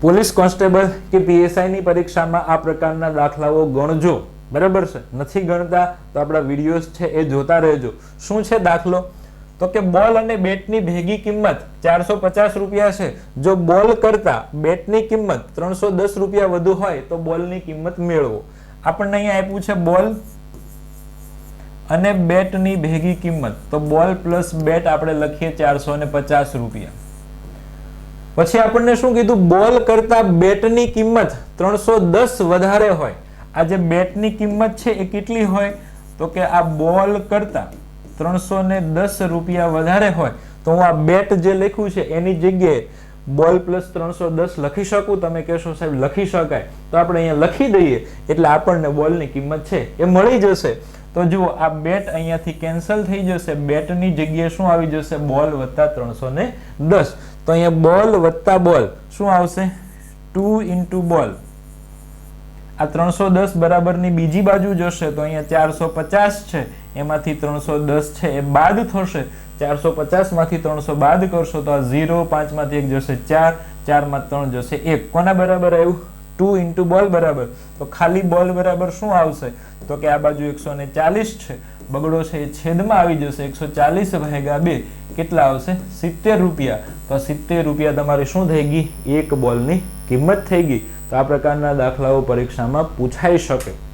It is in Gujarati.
પોલીસ કોન્સ્ટેબલ કે પીએસઆઈની પરીક્ષામાં આ પ્રકારના દાખલાઓ ગણજો. બરાબર છે? નથી ગણતા તો આપણા વિડીયોઝ છે એ જોતા રહેજો. શું છે દાખલો? તો કે બોલ અને બેટની ભેગી કિંમત ચારસો પચાસ રૂપિયા છે. જો બોલ કરતા બેટની કિંમત ત્રણસો દસ રૂપિયા વધુ હોય તો બોલની કિંમત મેળવો. આપણને અહીંયા આપ્યું છે બોલ અને બેટની ભેગી કિંમત. તો બોલ પ્લસ બેટ આપણે લખીએ ચારસો ને પચાસ રૂપિયા. પછી આપણને શું કીધું? બોલ કરતા બેટની કિંમત ત્રણસો દસ વધારે હોય. આ જે બેટની કિંમત છે એ કેટલી હોય? તો કે આ બોલ કરતા ત્રણસો ને દસ રૂપિયા વધારે હોય. તો હું આ બેટ જે લખ્યું છે એની જગ્યાએ બોલ પ્લસ ત્રણસો દસ લખી શકું? તમે કહેશો સાહેબ, લખી શકાય. તો આપણે અહીંયા લખી દઈએ. એટલે આપણને બોલની કિંમત છે એ મળી જશે. તો જુઓ, આ બેટ અહીંયાથી કેન્સલ થઈ જશે. બેટની જગ્યાએ શું આવી જશે? બોલ વત્તા ત્રણસો ને દસ. તો અહીંયા બોલ વત્તા બોલ. શું આવશે? ટુ ઇન્ટુ બોલ. આ ત્રણસો દસ બરાબરની બીજી બાજુ જશે, તો અહીંયા ચારસો પચાસ છે. એમાંથી ત્રણસો દસ છે એ બાદ થશે. ચારસો પચાસમાંથી ત્રણસો બાદ કરશો તો આ ઝીરો પાંચમાંથી એક જશે ચાર, ચારમાં ત્રણ જશે એક. કોના બરાબર આવ્યું? ટુ ઇન્ટુ બોલ બરાબર. તો ખાલી બોલ બરાબર શું આવશે? તો કે આ બાજુ એકસો ને ચાલીસ છે. બગડો છે એ છેદમાં આવી જશે. એકસો ચાલીસ ભાગ્યા બે કેટલા આવશે? સિત્તેર રૂપિયા. તો સિત્તેર રૂપિયા તમારી શું થઈ ગઈ? એક બોલની કિંમત થઈ ગઈ. તો આ પ્રકારના દાખલાઓ પરીક્ષામાં પૂછાઈ શકે.